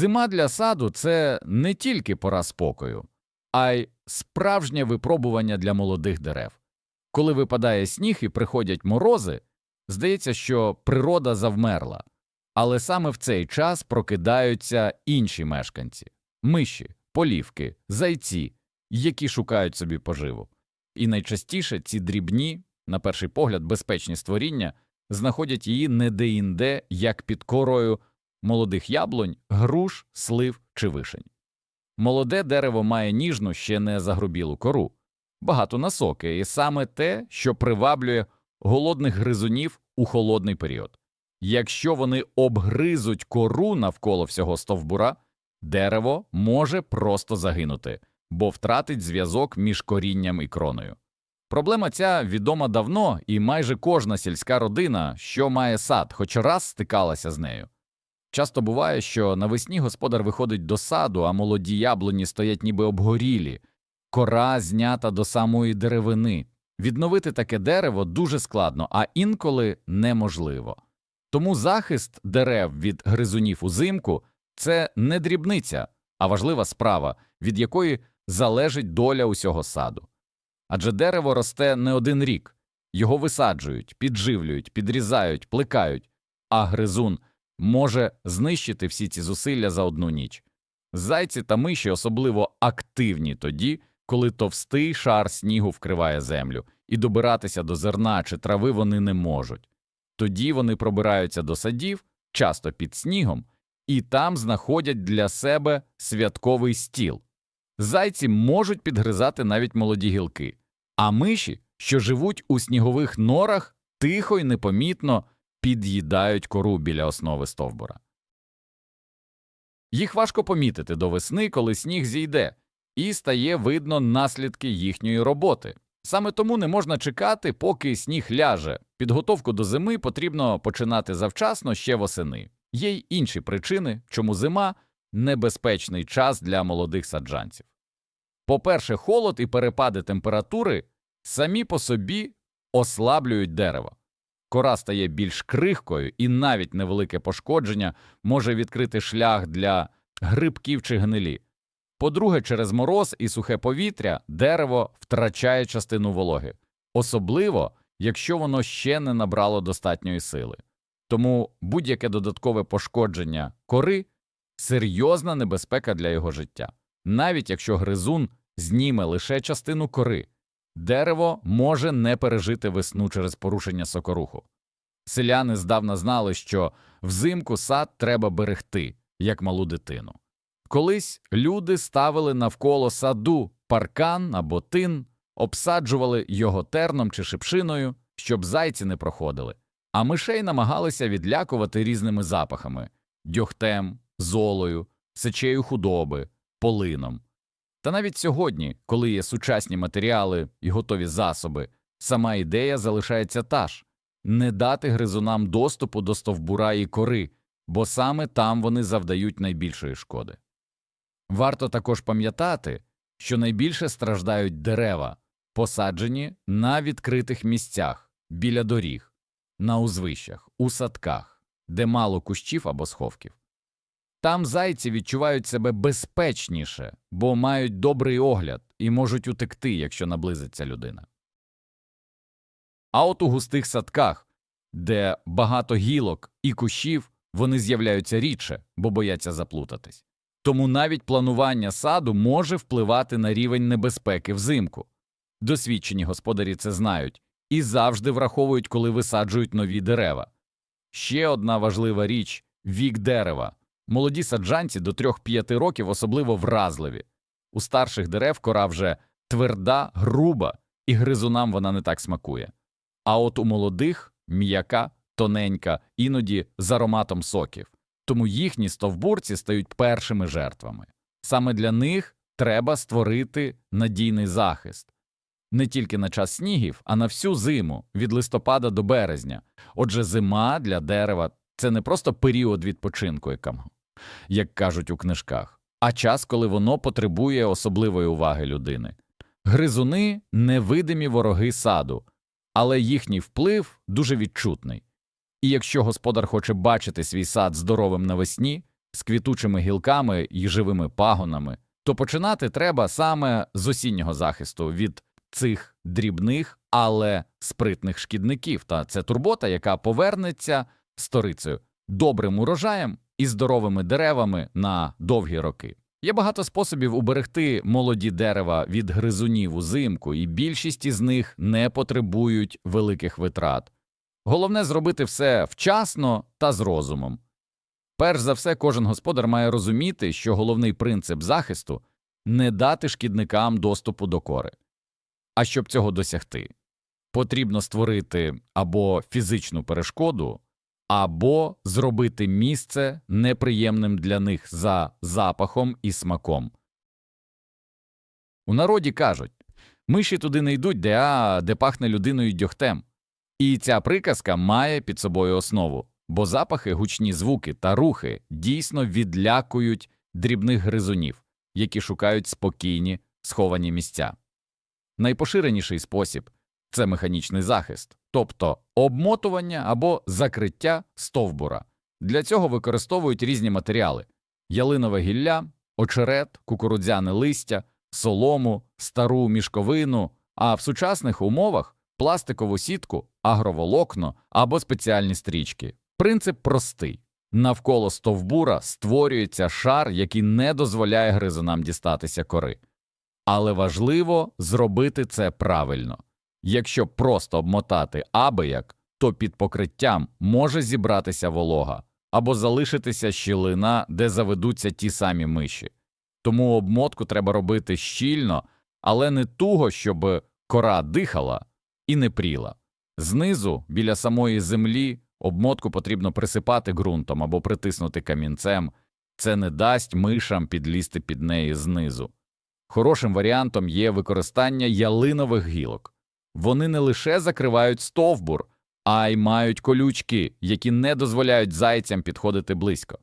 Зима для саду це не тільки пора спокою, а й справжнє випробування для молодих дерев. Коли випадає сніг і приходять морози, здається, що природа завмерла, але саме в цей час прокидаються інші мешканці миші, полівки, зайці, які шукають собі поживу. І найчастіше ці дрібні, на перший погляд, безпечні створіння знаходять її не де-інде, як під корою молодих яблунь, груш, слив чи вишень. Молоде дерево має ніжну, ще не загрубілу кору, багато насоки, і саме те, що приваблює голодних гризунів у холодний період. Якщо вони обгризуть кору навколо всього стовбура, дерево може просто загинути, бо втратить зв'язок між корінням і кроною. Проблема ця відома давно, і майже кожна сільська родина, що має сад, хоч раз стикалася з нею. Часто буває, що навесні господар виходить до саду, а молоді яблуні стоять ніби обгорілі, кора знята до самої деревини. Відновити таке дерево дуже складно, а інколи неможливо. Тому захист дерев від гризунів узимку це не дрібниця, а важлива справа, від якої залежить доля усього саду. Адже дерево росте не один рік, його висаджують, підживлюють, підрізають, плекають, а гризун може знищити всі ці зусилля за одну ніч. Зайці та миші особливо активні тоді, коли товстий шар снігу вкриває землю, і добиратися до зерна чи трави вони не можуть. Тоді вони пробираються до садів, часто під снігом, і там знаходять для себе святковий стіл. Зайці можуть підгризати навіть молоді гілки, а миші, що живуть у снігових норах, тихо й непомітно під'їдають кору біля основи стовбура. Їх важко помітити до весни, коли сніг зійде, і стає видно наслідки їхньої роботи. Саме тому не можна чекати, поки сніг ляже. Підготовку до зими потрібно починати завчасно ще восени. Є й інші причини, чому зима небезпечний час для молодих саджанців. По-перше, холод і перепади температури самі по собі ослаблюють дерево. Кора стає більш крихкою, і навіть невелике пошкодження може відкрити шлях для грибків чи гнилі. По-друге, через мороз і сухе повітря дерево втрачає частину вологи, особливо якщо воно ще не набрало достатньої сили. Тому будь-яке додаткове пошкодження кори серйозна небезпека для його життя. Навіть якщо гризун зніме лише частину кори, дерево може не пережити весну через порушення сокоруху. Селяни здавна знали, що взимку сад треба берегти, як малу дитину. Колись люди ставили навколо саду паркан або тин, обсаджували його терном чи шипшиною, щоб зайці не проходили, а мишей намагалися відлякувати різними запахами дьогтем, золою, сечею худоби, полином. Та навіть сьогодні, коли є сучасні матеріали і готові засоби, сама ідея залишається та ж не дати гризунам доступу до стовбура і кори, бо саме там вони завдають найбільшої шкоди. Варто також пам'ятати, що найбільше страждають дерева, посаджені на відкритих місцях, біля доріг, на узвищах, у садках, де мало кущів або сховків. Там зайці відчувають себе безпечніше, бо мають добрий огляд і можуть утекти, якщо наблизиться людина. А от у густих садках, де багато гілок і кущів, вони з'являються рідше, бо бояться заплутатись. Тому навіть планування саду може впливати на рівень небезпеки взимку. Досвідчені господарі це знають і завжди враховують, коли висаджують нові дерева. Ще одна важлива річ вік дерева. Молоді саджанці до 3-5 років особливо вразливі. У старших дерев кора вже тверда, груба, і гризунам вона не так смакує. А от у молодих м'яка, тоненька, іноді з ароматом соків. Тому їхні стовбурці стають першими жертвами. Саме для них треба створити надійний захист не тільки на час снігів, а на всю зиму від листопада до березня. Отже, зима для дерева це не просто період відпочинку, як кажуть у книжках, а час, коли воно потребує особливої уваги людини. Гризуни невидимі вороги саду, але їхній вплив дуже відчутний. І якщо господар хоче бачити свій сад здоровим навесні, з квітучими гілками і живими пагонами, то починати треба саме з осіннього захисту від цих дрібних, але спритних шкідників. Та це турбота, яка повернеться сторицею, добрим урожаєм і здоровими деревами на довгі роки. Є багато способів уберегти молоді дерева від гризунів узимку, і більшість із них не потребують великих витрат. Головне зробити все вчасно та з розумом. Перш за все, кожен господар має розуміти, що головний принцип захисту не дати шкідникам доступу до кори. А щоб цього досягти, потрібно створити або фізичну перешкоду, або зробити місце неприємним для них за запахом і смаком. У народі кажуть миші туди не йдуть, де, а, де пахне людиною дьогтем. І ця приказка має під собою основу, бо запахи, гучні звуки та рухи дійсно відлякують дрібних гризунів, які шукають спокійні, сховані місця. Найпоширеніший спосіб це механічний захист, тобто обмотування або закриття стовбура. Для цього використовують різні матеріали ялинове гілля, очерет, кукурудзяне листя, солому, стару мішковину, а в сучасних умовах пластикову сітку, агроволокно або спеціальні стрічки. Принцип простий. Навколо стовбура створюється шар, який не дозволяє гризунам дістатися кори. Але важливо зробити це правильно. Якщо просто обмотати абияк, то під покриттям може зібратися волога або залишитися щілина, де заведуться ті самі миші. Тому обмотку треба робити щільно, але не туго, щоб кора дихала і не пріла. Знизу, біля самої землі, обмотку потрібно присипати ґрунтом або притиснути камінцем, це не дасть мишам підлізти під неї знизу. Хорошим варіантом є використання ялинових гілок. Вони не лише закривають стовбур, а й мають колючки, які не дозволяють зайцям підходити близько.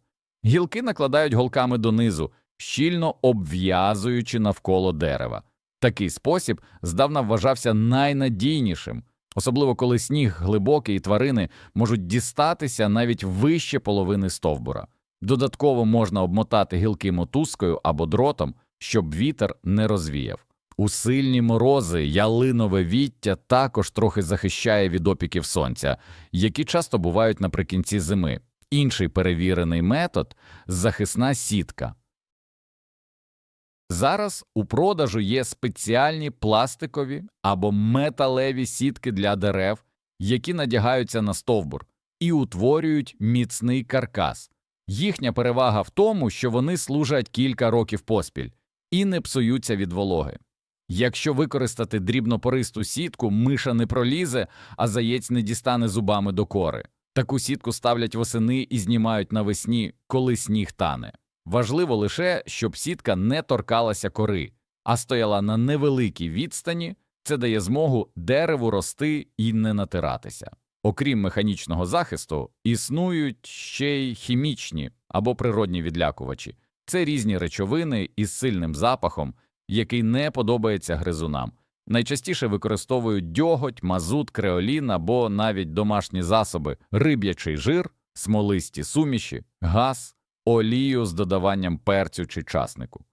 Гілки накладають голками донизу, щільно обв'язуючи навколо дерева. Такий спосіб здавна вважався найнадійнішим, особливо коли сніг глибокий і тварини можуть дістатися навіть вище половини стовбура. Додатково можна обмотати гілки мотузкою або дротом, щоб вітер не розвіяв. У сильні морози ялинове віття також трохи захищає від опіків сонця, які часто бувають наприкінці зими. Інший перевірений метод захисна сітка. Зараз у продажу є спеціальні пластикові або металеві сітки для дерев, які надягаються на стовбур і утворюють міцний каркас. Їхня перевага в тому, що вони служать кілька років поспіль і не псуються від вологи. Якщо використати дрібнопористу сітку, миша не пролізе, а заєць не дістане зубами до кори. Таку сітку ставлять восени і знімають навесні, коли сніг тане. Важливо лише, щоб сітка не торкалася кори, а стояла на невеликій відстані, це дає змогу дереву рости і не натиратися. Окрім механічного захисту, існують ще й хімічні або природні відлякувачі. Це різні речовини із сильним запахом, який не подобається гризунам. Найчастіше використовують дьоготь, мазут, креолін або навіть домашні засоби, риб'ячий жир, смолисті суміші, газ, олію з додаванням перцю чи часнику.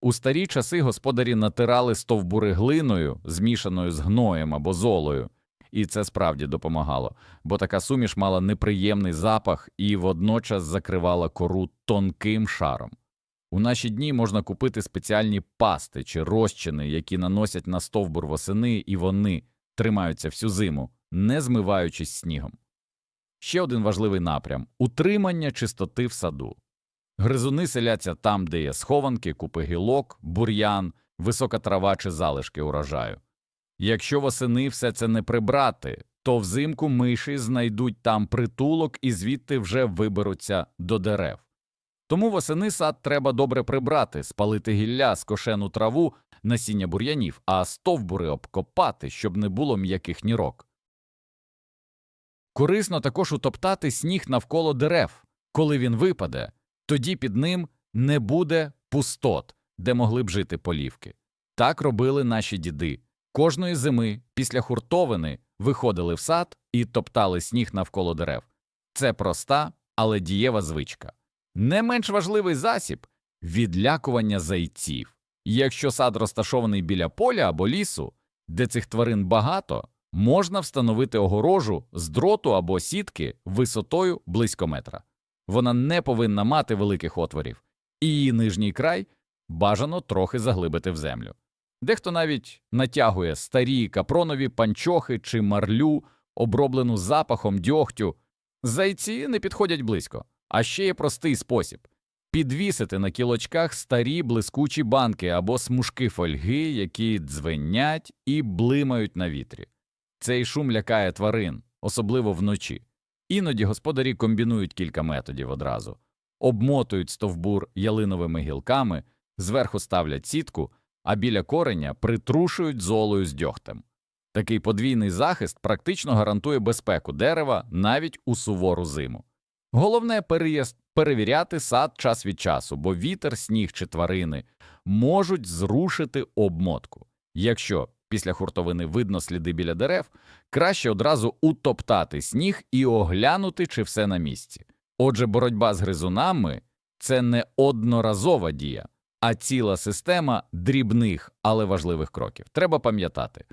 У старі часи господарі натирали стовбури глиною, змішаною з гноєм або золою, і це справді допомагало, бо така суміш мала неприємний запах і водночас закривала кору тонким шаром. У наші дні можна купити спеціальні пасти чи розчини, які наносять на стовбур восени, і вони тримаються всю зиму, не змиваючись снігом. Ще один важливий напрям утримання чистоти в саду. Гризуни селяться там, де є схованки, купи гілок, бур'ян, висока трава чи залишки урожаю. Якщо восени все це не прибрати, то взимку миші знайдуть там притулок і звідти вже виберуться до дерев. Тому восени сад треба добре прибрати, спалити гілля, скошену траву, насіння бур'янів, а стовбури обкопати, щоб не було м'яких нірок. Корисно також утоптати сніг навколо дерев. Коли він випаде, тоді під ним не буде пустот, де могли б жити полівки. Так робили наші діди. Кожної зими після хуртовини виходили в сад і топтали сніг навколо дерев. Це проста, але дієва звичка. Не менш важливий засіб відлякування зайців. Якщо сад розташований біля поля або лісу, де цих тварин багато, можна встановити огорожу з дроту або сітки висотою близько метра. Вона не повинна мати великих отворів, і її нижній край бажано трохи заглибити в землю. Дехто навіть натягує старі капронові панчохи чи марлю, оброблену запахом дьогтю. Зайці не підходять близько. А ще є простий спосіб підвісити на кілочках старі блискучі банки або смужки фольги, які дзвенять і блимають на вітрі. Цей шум лякає тварин, особливо вночі. Іноді господарі комбінують кілька методів одразу, обмотують стовбур ялиновими гілками, зверху ставлять сітку, а біля кореня притрушують золою з дьогтем. Такий подвійний захист практично гарантує безпеку дерева навіть у сувору зиму. Головне переїзд- перевіряти сад час від часу, бо вітер, сніг чи тварини можуть зрушити обмотку. Якщо після хуртовини видно сліди біля дерев, краще одразу утоптати сніг і оглянути, чи все на місці. Отже, боротьба з гризунами це не одноразова дія, а ціла система дрібних, але важливих кроків. Треба пам'ятати.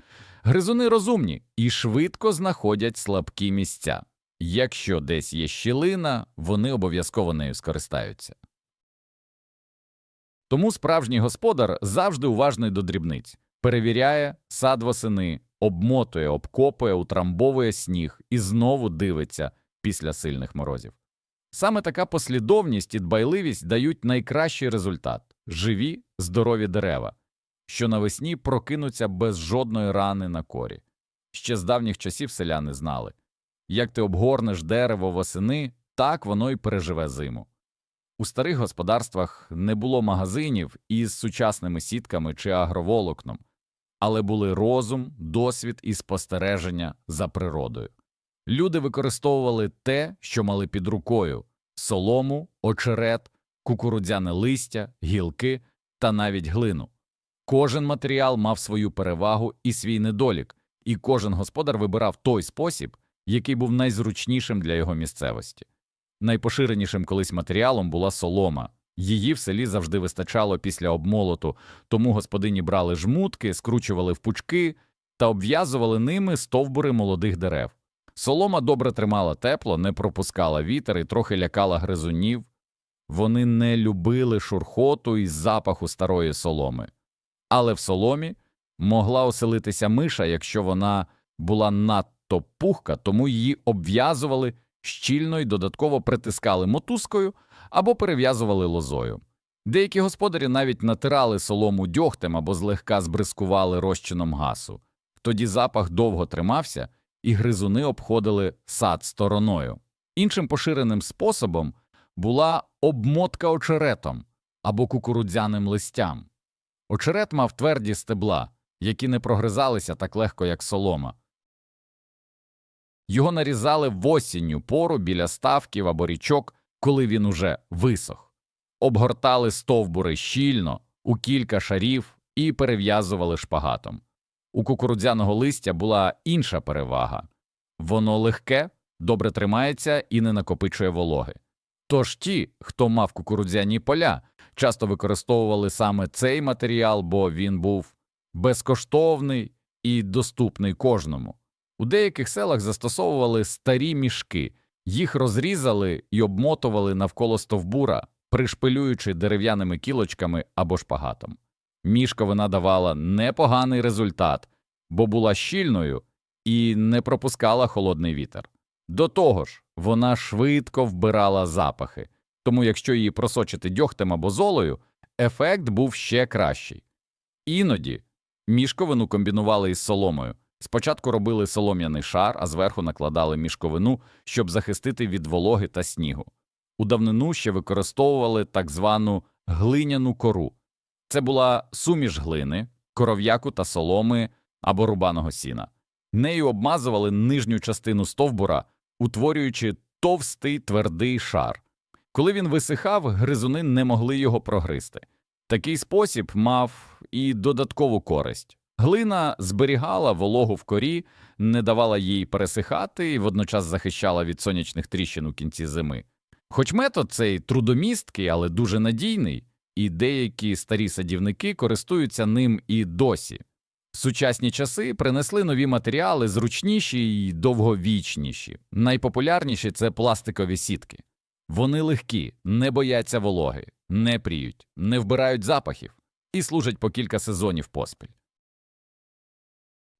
Гризуни розумні і швидко знаходять слабкі місця. Якщо десь є щілина, вони обов'язково нею скористаються. Тому справжній господар завжди уважний до дрібниць, перевіряє сад восени, обмотує, обкопує, утрамбовує сніг і знову дивиться після сильних морозів. Саме така послідовність і дбайливість дають найкращий результат живі, здорові дерева, що навесні прокинуться без жодної рани на корі. Ще з давніх часів селяни знали як ти обгорнеш дерево восени, так воно й переживе зиму. У старих господарствах не було магазинів із сучасними сітками чи агроволокном, але були розум, досвід і спостереження за природою. Люди використовували те, що мали під рукою солому, очерет, кукурудзяне листя, гілки та навіть глину. Кожен матеріал мав свою перевагу і свій недолік, і кожен господар вибирав той спосіб, який був найзручнішим для його місцевості. Найпоширенішим колись матеріалом була солома. Її в селі завжди вистачало після обмолоту, тому господині брали жмутки, скручували в пучки та обв'язували ними стовбури молодих дерев. Солома добре тримала тепло, не пропускала вітер і трохи лякала гризунів. Вони не любили шурхоту і запаху старої соломи. Але в соломі могла оселитися миша, якщо вона була надто пухка, тому її обв'язували щільно і додатково притискали мотузкою або перев'язували лозою. Деякі господарі навіть натирали солому дьогтем або злегка збризкували розчином гасу. Тоді запах довго тримався, і гризуни обходили сад стороною. Іншим поширеним способом була обмотка очеретом або кукурудзяним листям. Очерет мав тверді стебла, які не прогризалися так легко, як солома. Його нарізали в осінню пору біля ставків або річок, коли він уже висох, обгортали стовбури щільно у кілька шарів і перев'язували шпагатом. У кукурудзяного листя була інша перевага воно легке, добре тримається і не накопичує вологи. Тож ті, хто мав кукурудзяні поля, часто використовували саме цей матеріал, бо він був безкоштовний і доступний кожному. У деяких селах застосовували старі мішки, їх розрізали і обмотували навколо стовбура, пришпилюючи дерев'яними кілочками або шпагатом. Мішковина давала непоганий результат, бо була щільною і не пропускала холодний вітер. До того ж, вона швидко вбирала запахи, тому якщо її просочити дьогтем або золою, ефект був ще кращий. Іноді мішковину комбінували із соломою. Спочатку робили солом'яний шар, а зверху накладали мішковину, щоб захистити від вологи та снігу. У давнину ще використовували так звану глиняну кору. Це була суміш глини, коров'яку та соломи або рубаного сіна. Нею обмазували нижню частину стовбура, утворюючи товстий твердий шар. Коли він висихав, гризуни не могли його прогризти. Такий спосіб мав і додаткову користь. Глина зберігала вологу в корі, не давала їй пересихати і водночас захищала від сонячних тріщин у кінці зими. Хоч метод цей трудомісткий, але дуже надійний, і деякі старі садівники користуються ним і досі. Сучасні часи принесли нові матеріали, зручніші і довговічніші. Найпопулярніші це пластикові сітки. Вони легкі, не бояться вологи, не пріють, не вбирають запахів і служать по кілька сезонів поспіль.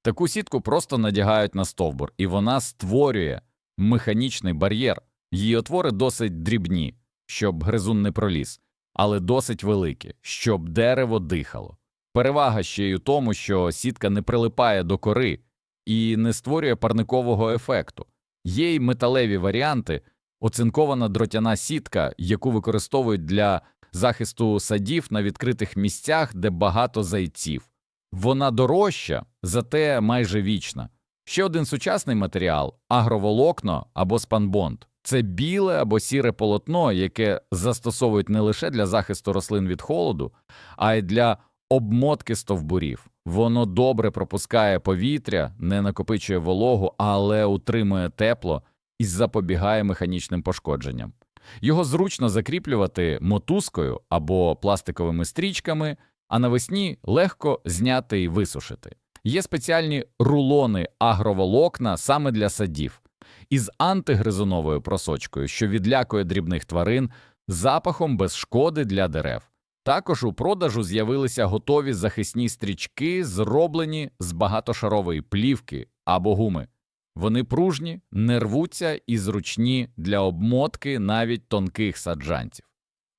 Таку сітку просто надягають на стовбур, і вона створює механічний бар'єр. Її отвори досить дрібні, щоб гризун не проліз, але досить великі, щоб дерево дихало. Перевага ще й у тому, що сітка не прилипає до кори і не створює парникового ефекту. Є й металеві варіанти, оцинкована дротяна сітка, яку використовують для захисту садів на відкритих місцях, де багато зайців. Вона дорожча, зате майже вічна. Ще один сучасний матеріал агроволокно або спанбонд. Це біле або сіре полотно, яке застосовують не лише для захисту рослин від холоду, а й для обмотки стовбурів. Воно добре пропускає повітря, не накопичує вологу, але утримує тепло і запобігає механічним пошкодженням. Його зручно закріплювати мотузкою або пластиковими стрічками, а навесні легко зняти і висушити. Є спеціальні рулони агроволокна саме для садів із антигризуновою просочкою, що відлякує дрібних тварин запахом без шкоди для дерев. Також у продажу з'явилися готові захисні стрічки, зроблені з багатошарової плівки або гуми. Вони пружні, не рвуться і зручні для обмотки навіть тонких саджанців.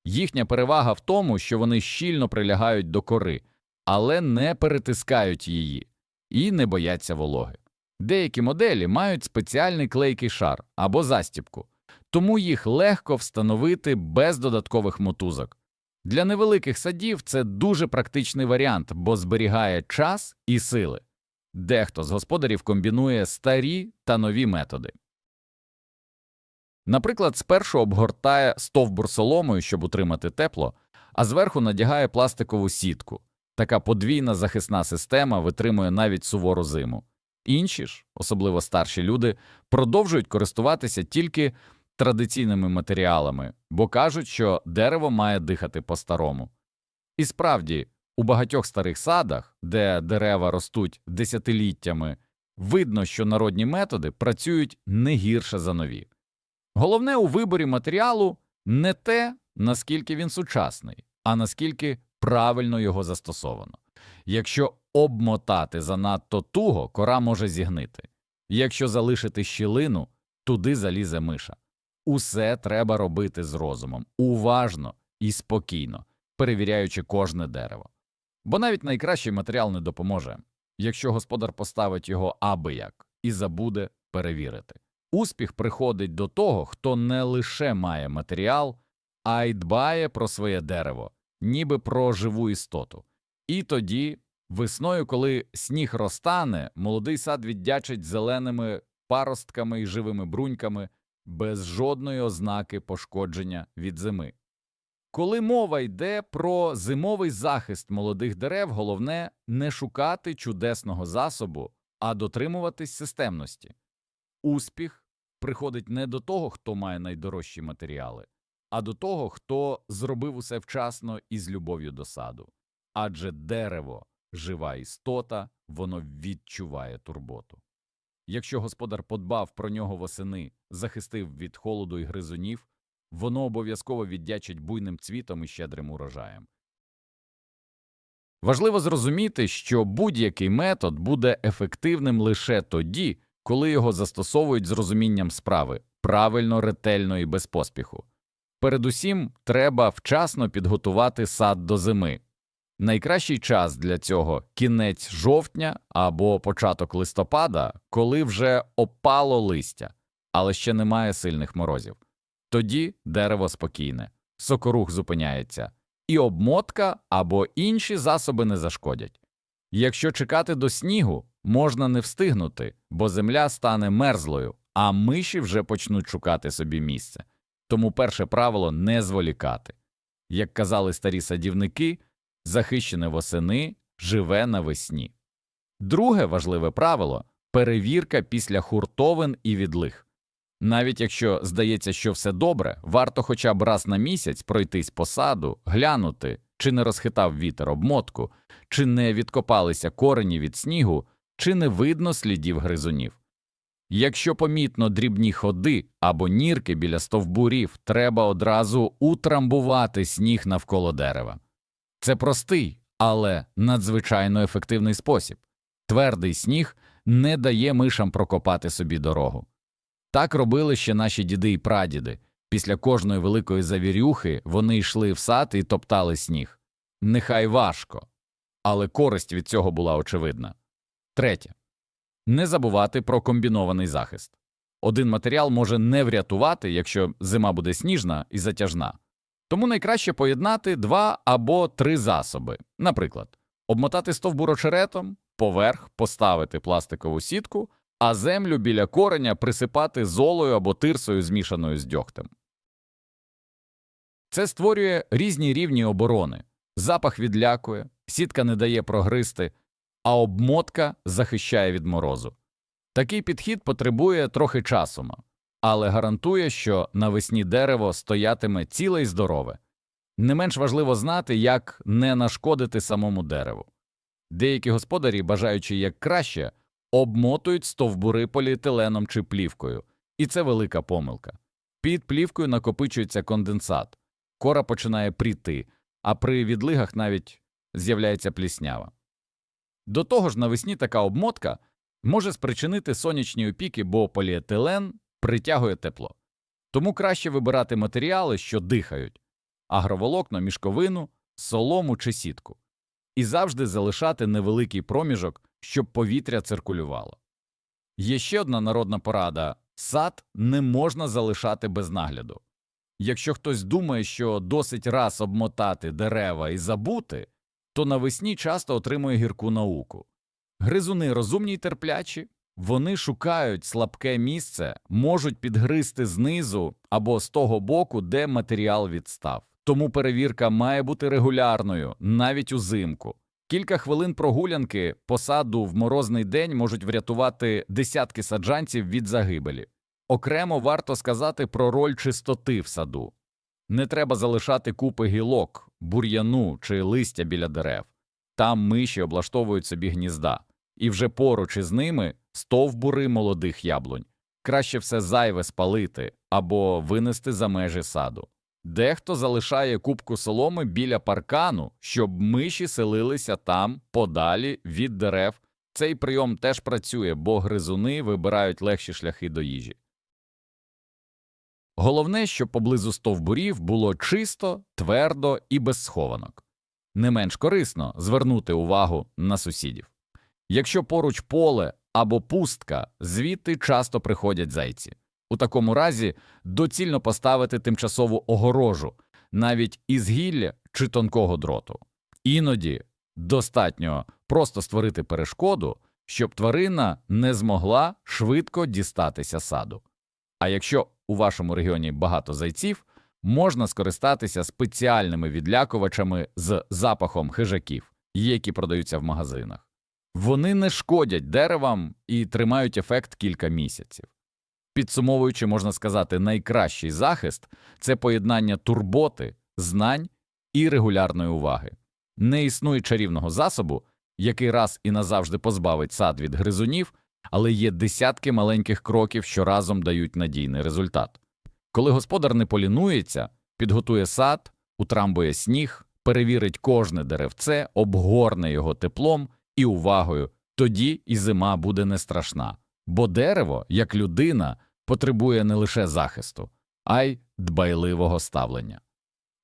Їхня перевага в тому, що вони щільно прилягають до кори, але не перетискають її і не бояться вологи. Деякі моделі мають спеціальний клейкий шар або застібку, тому їх легко встановити без додаткових мотузок. Для невеликих садів це дуже практичний варіант, бо зберігає час і сили. Дехто з господарів комбінує старі та нові методи. Наприклад, спершу обгортає стовбур соломою, щоб утримати тепло, а зверху надягає пластикову сітку. Така подвійна захисна система витримує навіть сувору зиму. Інші ж, особливо старші люди, продовжують користуватися тільки традиційними матеріалами, бо кажуть, що дерево має дихати по-старому. І справді, у багатьох старих садах, де дерева ростуть десятиліттями, видно, що народні методи працюють не гірше за нові. Головне у виборі матеріалу не те, наскільки він сучасний, а наскільки правильно його застосовано. Якщо обмотати занадто туго, кора може зігнити. Якщо залишити щілину, туди залізе миша. Усе треба робити з розумом, уважно і спокійно, перевіряючи кожне дерево. Бо навіть найкращий матеріал не допоможе, якщо господар поставить його аби як і забуде перевірити. Успіх приходить до того, хто не лише має матеріал, а й дбає про своє дерево, ніби про живу істоту. І тоді, весною, коли сніг розтане, молодий сад віддячить зеленими паростками і живими бруньками без жодної ознаки пошкодження від зими. Коли мова йде про зимовий захист молодих дерев, головне не шукати чудесного засобу, а дотримуватись системності. Успіх приходить не до того, хто має найдорожчі матеріали, а до того, хто зробив усе вчасно і з любов'ю до саду. Адже дерево жива істота, воно відчуває турботу. Якщо господар подбав про нього восени, захистив від холоду і гризунів, воно обов'язково віддячить буйним цвітом і щедрим урожаєм. Важливо зрозуміти, що будь-який метод буде ефективним лише тоді, коли його застосовують з розумінням справи правильно, ретельно і без поспіху. Передусім, треба вчасно підготувати сад до зими. Найкращий час для цього кінець жовтня або початок листопада, коли вже опало листя, але ще немає сильних морозів. Тоді дерево спокійне, сокорух зупиняється, і обмотка або інші засоби не зашкодять. Якщо чекати до снігу, можна не встигнути, бо земля стане мерзлою, а миші вже почнуть шукати собі місце. Тому перше правило не зволікати. Як казали старі садівники, захищене восени живе навесні. Друге важливе правило перевірка після хуртовин і відлих. Навіть якщо здається, що все добре, варто хоча б раз на місяць пройтись по саду, глянути, чи не розхитав вітер обмотку, чи не відкопалися корені від снігу, чи не видно слідів гризунів. Якщо помітно дрібні ходи або нірки біля стовбурів, треба одразу утрамбувати сніг навколо дерева. Це простий, але надзвичайно ефективний спосіб. Твердий сніг не дає мишам прокопати собі дорогу. Так робили ще наші діди і прадіди. Після кожної великої завірюхи вони йшли в сад і топтали сніг. Нехай важко, але користь від цього була очевидна. Третє. Не забувати про комбінований захист. Один матеріал може не врятувати, якщо зима буде сніжна і затяжна. Тому найкраще поєднати два або три засоби. Наприклад, обмотати стовбур очеретом, поверх поставити пластикову сітку, а землю біля кореня присипати золою або тирсою, змішаною з дьогтем. Це створює різні рівні оборони. Запах відлякує, сітка не дає прогристи, а обмотка захищає від морозу. Такий підхід потребує трохи часу, але гарантує, що навесні дерево стоятиме ціле й здорове. Не менш важливо знати, як не нашкодити самому дереву. Деякі господарі, бажаючи як краще, обмотують стовбури поліетиленом чи плівкою, і це велика помилка. Під плівкою накопичується конденсат, кора починає пріти, а при відлигах навіть з'являється пліснява. До того ж, навесні така обмотка може спричинити сонячні опіки, бо поліетилен притягує тепло. Тому краще вибирати матеріали, що дихають агроволокно, мішковину, солому чи сітку, і завжди залишати невеликий проміжок, щоб повітря циркулювало. Є ще одна народна порада сад не можна залишати без нагляду. Якщо хтось думає, що досить раз обмотати дерева і забути, то навесні часто отримує гірку науку. Гризуни розумні й терплячі, вони шукають слабке місце, можуть підгризти знизу або з того боку, де матеріал відстав. Тому перевірка має бути регулярною, навіть узимку. Кілька хвилин прогулянки по саду в морозний день можуть врятувати десятки саджанців від загибелі. Окремо варто сказати про роль чистоти в саду. Не треба залишати купи гілок, бур'яну чи листя біля дерев. Там миші облаштовують собі гнізда, і вже поруч із ними стовбури молодих яблунь. Краще все зайве спалити або винести за межі саду. Дехто залишає кубку соломи біля паркану, щоб миші селилися там подалі від дерев. Цей прийом теж працює, бо гризуни вибирають легші шляхи до їжі. Головне, щоб поблизу стовбурів було чисто, твердо і без схованок. Не менш корисно звернути увагу на сусідів. Якщо поруч поле або пустка, звідти часто приходять зайці. У такому разі доцільно поставити тимчасову огорожу, навіть із гілля чи тонкого дроту. Іноді достатньо просто створити перешкоду, щоб тварина не змогла швидко дістатися саду. А якщо у вашому регіоні багато зайців, можна скористатися спеціальними відлякувачами з запахом хижаків, які продаються в магазинах. Вони не шкодять деревам і тримають ефект кілька місяців. Підсумовуючи, можна сказати, найкращий захист це поєднання турботи, знань і регулярної уваги. Не існує чарівного засобу, який раз і назавжди позбавить сад від гризунів, але є десятки маленьких кроків, що разом дають надійний результат. Коли господар не полінується, підготує сад, утрамбує сніг, перевірить кожне деревце, обгорне його теплом і увагою, тоді і зима буде не страшна. Бо дерево, як людина, потребує не лише захисту, а й дбайливого ставлення.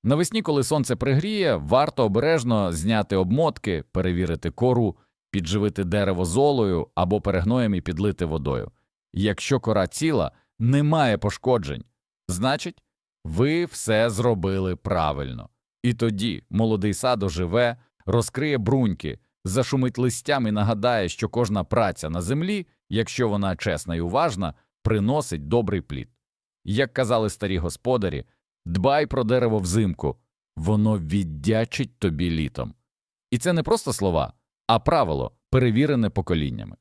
Навесні, коли сонце пригріє, варто обережно зняти обмотки, перевірити кору, підживити дерево золою або перегноєм і підлити водою. Якщо кора ціла, немає пошкоджень, значить, ви все зробили правильно. І тоді молодий сад оживе, розкриє бруньки, зашумить листям і нагадає, що кожна праця на землі, якщо вона чесна і уважна, приносить добрий плід. Як казали старі господарі, дбай про дерево взимку, воно віддячить тобі літом. І це не просто слова, а правило, перевірене поколіннями.